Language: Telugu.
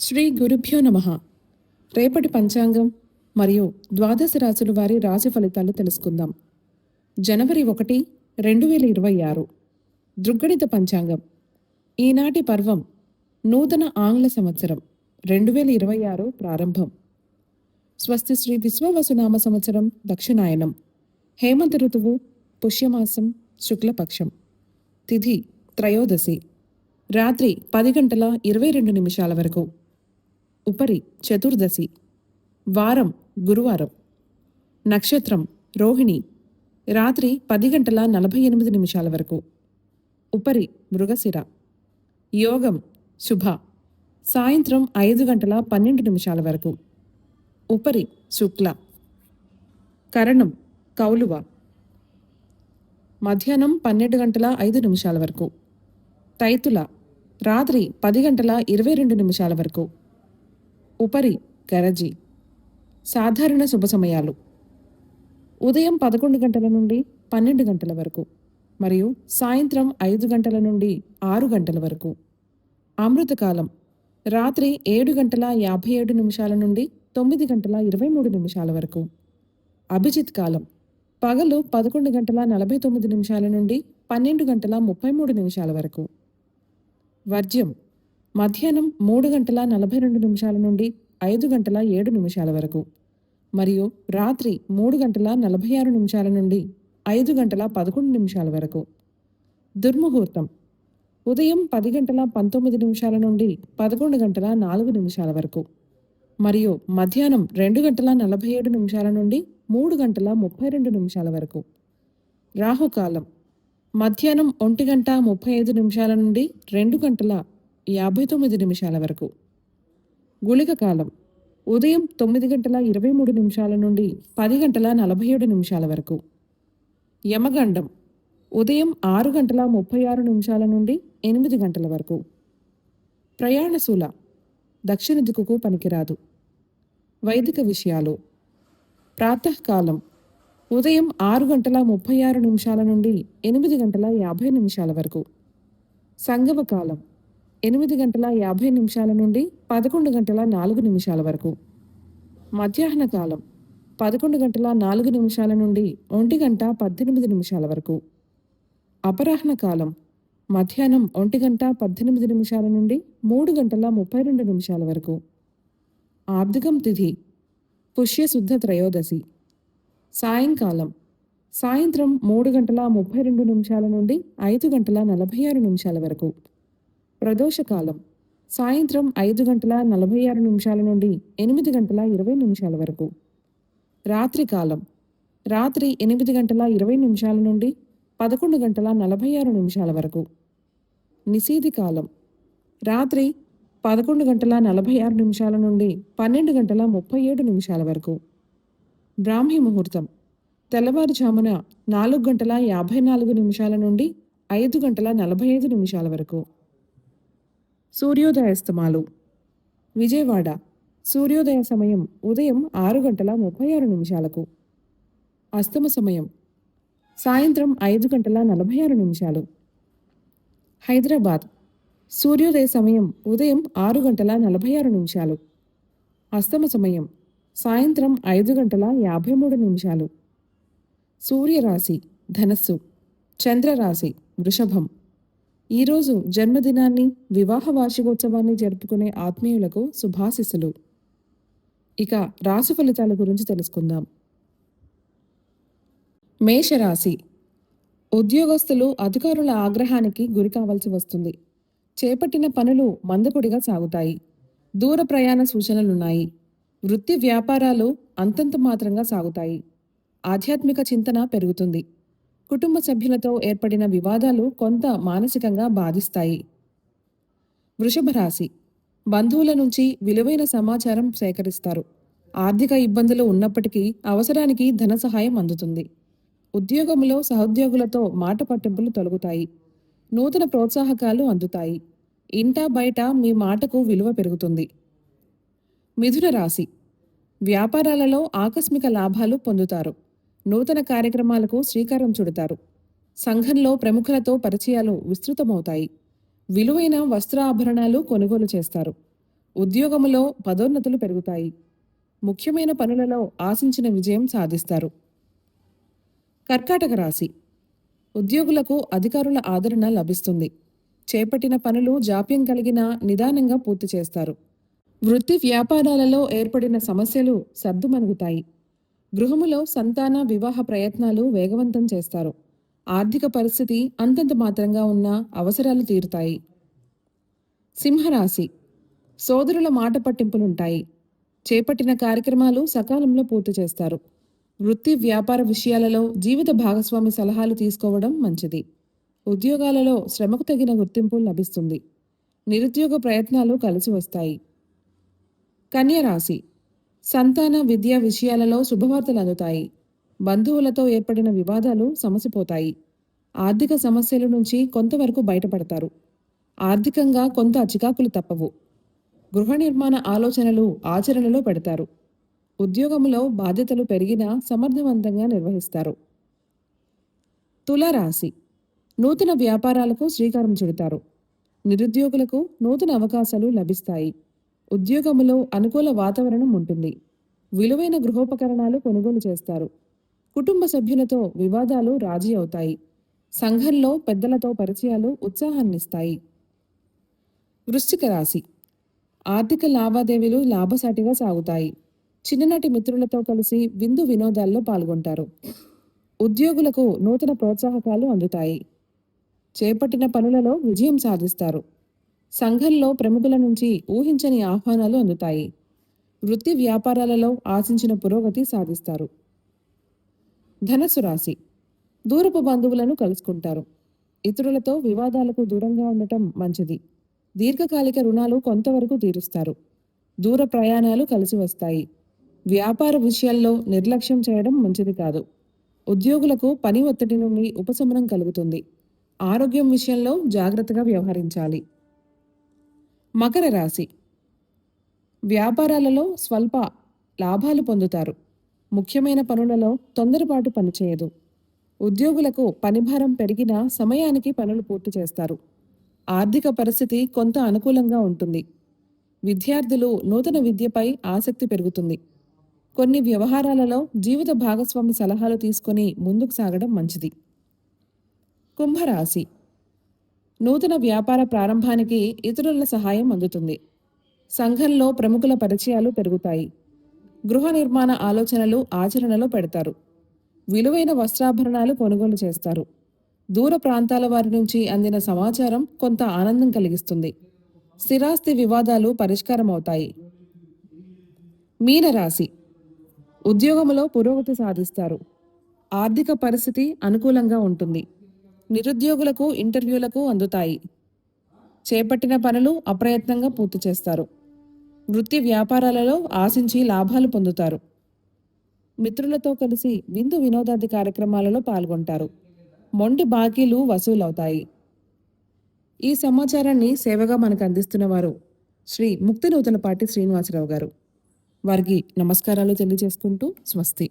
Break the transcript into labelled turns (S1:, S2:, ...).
S1: శ్రీ గురుభ్యో నమ. రేపటి పంచాంగం మరియు ద్వాదశ రాశుల వారి రాశి ఫలితాలు తెలుసుకుందాం. జనవరి ఒకటి రెండు వేల ఇరవై ఆరు. దృగ్గణిత పంచాంగం. ఈనాటి పర్వం నూతన ఆంగ్ల సంవత్సరం రెండు వేల ఇరవై ఆరు ప్రారంభం. స్వస్తి శ్రీ విశ్వవసునామ సంవత్సరం దక్షిణాయనం. హేమంత ఋతువు పుష్యమాసం శుక్లపక్షం. తిథి త్రయోదశి. రాత్రి పది గంటల ఇరవై రెండు నిమిషాల వరకు. ఉపరి చతుర్దశి వారం గురువారం నక్షత్రం రోహిణి రాత్రి పది గంటల నలభై ఎనిమిది నిమిషాల వరకు. ఉపరి మృగశిర యోగం శుభ సాయంత్రం ఐదు గంటల పన్నెండు నిమిషాల వరకు. ఉపరి శుక్ల కరణం కౌలువ మధ్యాహ్నం పన్నెండు గంటల ఐదు నిమిషాల వరకు. తైతుల రాత్రి పది గంటల ఇరవై రెండు నిమిషాల వరకు. ఉపరి గరజి సాధారణ శుభ సమయాలు. ఉదయం పదకొండు గంటల నుండి పన్నెండు గంటల వరకు మరియు సాయంత్రం ఐదు గంటల నుండి ఆరు గంటల వరకు. అమృతకాలం రాత్రి ఏడు గంటల యాభై ఏడు నిమిషాల నుండి తొమ్మిది గంటల ఇరవై మూడు నిమిషాల వరకు. అభిజిత్ కాలం. పగలు పదకొండు గంటల నలభై తొమ్మిది నిమిషాల నుండి పన్నెండు గంటల ముప్పై మూడు నిమిషాల వరకు. వర్జ్యం. మధ్యాహ్నం మూడు గంటల నలభై రెండు నిమిషాల నుండి ఐదు గంటల ఏడు నిమిషాల వరకు. మరియు రాత్రి మూడు గంటల నలభై ఆరు నిమిషాల నుండి ఐదు గంటల పదకొండు నిమిషాల వరకు. దుర్ముహూర్తం. ఉదయం పది గంటల పంతొమ్మిది నిమిషాల నుండి పదకొండు గంటల నాలుగు నిమిషాల వరకు. మరియు మధ్యాహ్నం రెండు గంటల నలభై ఏడు నిమిషాల నుండి మూడు గంటల ముప్పై రెండు నిమిషాల వరకు. రాహుకాలం. మధ్యాహ్నం ఒంటి గంట ముప్పై ఐదు నిమిషాల నుండి రెండు గంటల యాభై తొమ్మిది నిమిషాల వరకు. గుళిక కాలం ఉదయం తొమ్మిది గంటల ఇరవై మూడు నిమిషాల నుండి పది గంటల నలభై ఏడు నిమిషాల వరకు. యమగండం ఉదయం ఆరు గంటల ముప్పై ఆరు నిమిషాల నుండి ఎనిమిది గంటల వరకు. ప్రయాణశూల దక్షిణ దిక్కుకు పనికిరాదు. వైదిక విషయాలు ప్రాతకాలం ఉదయం ఆరు గంటల ముప్పై ఆరు నిమిషాల నుండి ఎనిమిది గంటల యాభై నిమిషాల వరకు. సంగమ కాలం ఎనిమిది గంటల యాభై నిమిషాల నుండి పదకొండు గంటల నాలుగు నిమిషాల వరకు. మధ్యాహ్న కాలం పదకొండు గంటల నాలుగు నిమిషాల నుండి ఒంటి గంట పద్దెనిమిది నిమిషాల వరకు. అపరాహ్న కాలం మధ్యాహ్నం ఒంటి గంట పద్దెనిమిది నిమిషాల నుండి మూడు గంటల ముప్పై రెండు నిమిషాల వరకు. ఆబ్దికం తిథి పుష్యశుద్ధ త్రయోదశి. సాయంకాలం సాయంత్రం మూడు గంటల ముప్పై రెండు నిమిషాల నుండి ఐదు గంటల నలభై ఆరు నిమిషాల వరకు. ప్రదోషకాలం. సాయంత్రం ఐదు గంటల నలభై ఆరు నిమిషాల నుండి ఎనిమిది గంటల ఇరవై నిమిషాల వరకు. రాత్రికాలం రాత్రి ఎనిమిది గంటల ఇరవై నిమిషాల నుండి పదకొండు గంటల నలభై ఆరు నిమిషాల వరకు. నిశీది కాలం. రాత్రి పదకొండు గంటల నలభై ఆరు నిమిషాల నుండి పన్నెండు గంటల ముప్పై ఏడు నిమిషాల వరకు. బ్రాహ్మీ ముహూర్తం. తెల్లవారుజామున నాలుగు గంటల యాభై నాలుగు నిమిషాల నుండి ఐదు గంటల నలభై ఐదు నిమిషాల వరకు. సూర్యోదయాస్తమాలు విజయవాడ. సూర్యోదయ సమయం ఉదయం ఆరు గంటల ముప్పై ఆరు నిమిషాలకు. అస్తమ సమయం సాయంత్రం ఐదు గంటల నలభై ఆరు నిమిషాలు. హైదరాబాద్. సూర్యోదయ సమయం ఉదయం ఆరు గంటల నలభై ఆరు నిమిషాలు. అస్తమ సమయం సాయంత్రం ఐదు గంటల యాభై మూడు నిమిషాలు. సూర్యరాశి ధనస్సు. చంద్రరాశి వృషభం. ఈరోజు జన్మదినాన్ని వివాహ వార్షికోత్సవాన్ని జరుపుకునే ఆత్మీయులకు శుభాశిస్సులు. ఇక రాశి ఫలితాల గురించి తెలుసుకుందాం. మేషరాశి. ఉద్యోగస్తులు అధికారుల ఆగ్రహానికి గురి కావాల్సి వస్తుంది. చేపట్టిన పనులు మందకొడిగా సాగుతాయి. దూర ప్రయాణ సూచనలున్నాయి. వృత్తి వ్యాపారాలు అంతంత మాత్రంగా సాగుతాయి. ఆధ్యాత్మిక చింతన పెరుగుతుంది. కుటుంబ సభ్యులతో ఏర్పడిన వివాదాలు కొంత మానసికంగా బాధిస్తాయి. వృషభ రాశి. బంధువుల నుంచి విలువైన సమాచారం సేకరిస్తారు. ఆర్థిక ఇబ్బందులు ఉన్నప్పటికీ అవసరానికి ధన సహాయం అందుతుంది. ఉద్యోగంలో సహోద్యోగులతో మాట పట్టింపులు తొలగుతాయి. నూతన ప్రోత్సాహకాలు అందుతాయి. ఇంటా బయట మీ మాటకు విలువ పెరుగుతుంది. మిథున రాశి. వ్యాపారాలలో ఆకస్మిక లాభాలు పొందుతారు. నూతన కార్యక్రమాలకు శ్రీకారం చుడతారు. సంఘంలో ప్రముఖులతో పరిచయాలు విస్తృతమవుతాయి. విలువైన వస్త్రాభరణాలు కొనుగోలు చేస్తారు. ఉద్యోగములో పదోన్నతులు పెరుగుతాయి. ముఖ్యమైన పనులలో ఆశించిన విజయం సాధిస్తారు. కర్కాటక రాశి. ఉద్యోగులకు అధికారుల ఆదరణ లభిస్తుంది. చేపట్టిన పనులు జాప్యం కలిగిన నిదానంగా పూర్తి చేస్తారు. వృత్తి వ్యాపారాలలో ఏర్పడిన సమస్యలు సర్దుమణుగుతాయి. గృహములో సంతాన వివాహ ప్రయత్నాలు వేగవంతం చేస్తారు. ఆర్థిక పరిస్థితి అంతంత మాత్రంగా ఉన్న అవసరాలు తీరుతాయి. సింహరాశి. సోదరుల మాట పట్టింపులుంటాయి. చేపట్టిన కార్యక్రమాలు సకాలంలో పూర్తి చేస్తారు. వృత్తి వ్యాపార విషయాలలో జీవిత భాగస్వామి సలహాలు తీసుకోవడం మంచిది. ఉద్యోగాలలో శ్రమకు తగిన గుర్తింపు లభిస్తుంది. నిరుద్యోగ ప్రయత్నాలు కలిసి వస్తాయి. కన్యరాశి సంతాన విద్యా విషయాలలో శుభవార్తలు అందుతాయి. బంధువులతో ఏర్పడిన వివాదాలు సమసిపోతాయి. ఆర్థిక సమస్యల నుంచి కొంతవరకు బయటపడతారు. ఆర్థికంగా కొంత చికాకులు తప్పవు. గృహ నిర్మాణ ఆలోచనలు ఆచరణలో పెడతారు. ఉద్యోగంలో బాధ్యతలు పెరిగినా సమర్థవంతంగా నిర్వహిస్తారు. తులారాశి. నూతన వ్యాపారాలకు శ్రీకారం చుడతారు. నిరుద్యోగులకు నూతన అవకాశాలు లభిస్తాయి. ఉద్యోగములో అనుకూల వాతావరణం ఉంటుంది. విలువైన గృహోపకరణాలు కొనుగోలు చేస్తారు. కుటుంబ సభ్యులతో వివాదాలు రాజీ అవుతాయి. సంఘంలో పెద్దలతో పరిచయాలు ఉత్సాహాన్నిస్తాయి. వృశ్చిక రాశి. ఆర్థిక లావాదేవీలు లాభసాటిగా సాగుతాయి. చిన్ననాటి మిత్రులతో కలిసి విందు వినోదాల్లో పాల్గొంటారు. ఉద్యోగులకు నూతన ప్రోత్సాహకాలు అందుతాయి. చేపట్టిన పనులలో విజయం సాధిస్తారు. సంఘంలో ప్రముఖుల నుంచి ఊహించని ఆహ్వానాలు అందుతాయి. వృత్తి వ్యాపారాలలో ఆశించిన పురోగతి సాధిస్తారు. ధనసు రాశి. దూరపు బంధువులను కలుసుకుంటారు. ఇతరులతో వివాదాలకు దూరంగా ఉండటం మంచిది. దీర్ఘకాలిక రుణాలు కొంతవరకు తీరుస్తారు. దూర ప్రయాణాలు కలిసి వస్తాయి. వ్యాపార విషయాల్లో నిర్లక్ష్యం చేయడం మంచిది కాదు. ఉద్యోగులకు పని ఒత్తిడి నుండి ఉపశమనం కలుగుతుంది. ఆరోగ్యం విషయంలో జాగ్రత్తగా వ్యవహరించాలి. మకర రాశి. వ్యాపారాలలో స్వల్ప లాభాలు పొందుతారు. ముఖ్యమైన పనులలో తొందరపాటు పనిచేయదు ఉద్యోగులకు పనిభారం పెరిగినా సమయానికి పనులు పూర్తి చేస్తారు. ఆర్థిక పరిస్థితి కొంత అనుకూలంగా ఉంటుంది. విద్యార్థులు నూతన విద్యపై ఆసక్తి పెరుగుతుంది. కొన్ని వ్యవహారాలలో జీవిత భాగస్వామి సలహాలు తీసుకొని ముందుకు సాగడం మంచిది. కుంభరాశి. నూతన వ్యాపార ప్రారంభానికి ఇతరుల సహాయం అందుతుంది. సంఘంలో ప్రముఖుల పరిచయాలు పెరుగుతాయి. గృహ నిర్మాణ ఆలోచనలు ఆచరణలో పెడతారు. విలువైన వస్త్రాభరణాలు కొనుగోలు చేస్తారు. దూర ప్రాంతాల వారి నుంచి అందిన సమాచారం కొంత ఆనందం కలిగిస్తుంది. స్థిరాస్తి వివాదాలు పరిష్కారమవుతాయి. మీనరాశి. ఉద్యోగంలో పురోగతి సాధిస్తారు. ఆర్థిక పరిస్థితి అనుకూలంగా ఉంటుంది. నిరుద్యోగులకు ఇంటర్వ్యూలకు అందుతాయి. చేపట్టిన పనులు అప్రయత్నంగా పూర్తి చేస్తారు. వృత్తి వ్యాపారాలలో ఆశించి లాభాలు పొందుతారు. మిత్రులతో కలిసి విందు వినోదాది కార్యక్రమాలలో పాల్గొంటారు. మొండి బాకీలు వసూలవుతాయి. ఈ సమాచారాన్ని సేవగా మనకు అందిస్తున్న వారు శ్రీ ముక్తి నూతనపాటి శ్రీనివాసరావు గారు. వారికి నమస్కారాలు తెలియజేసుకుంటూ స్వస్తి.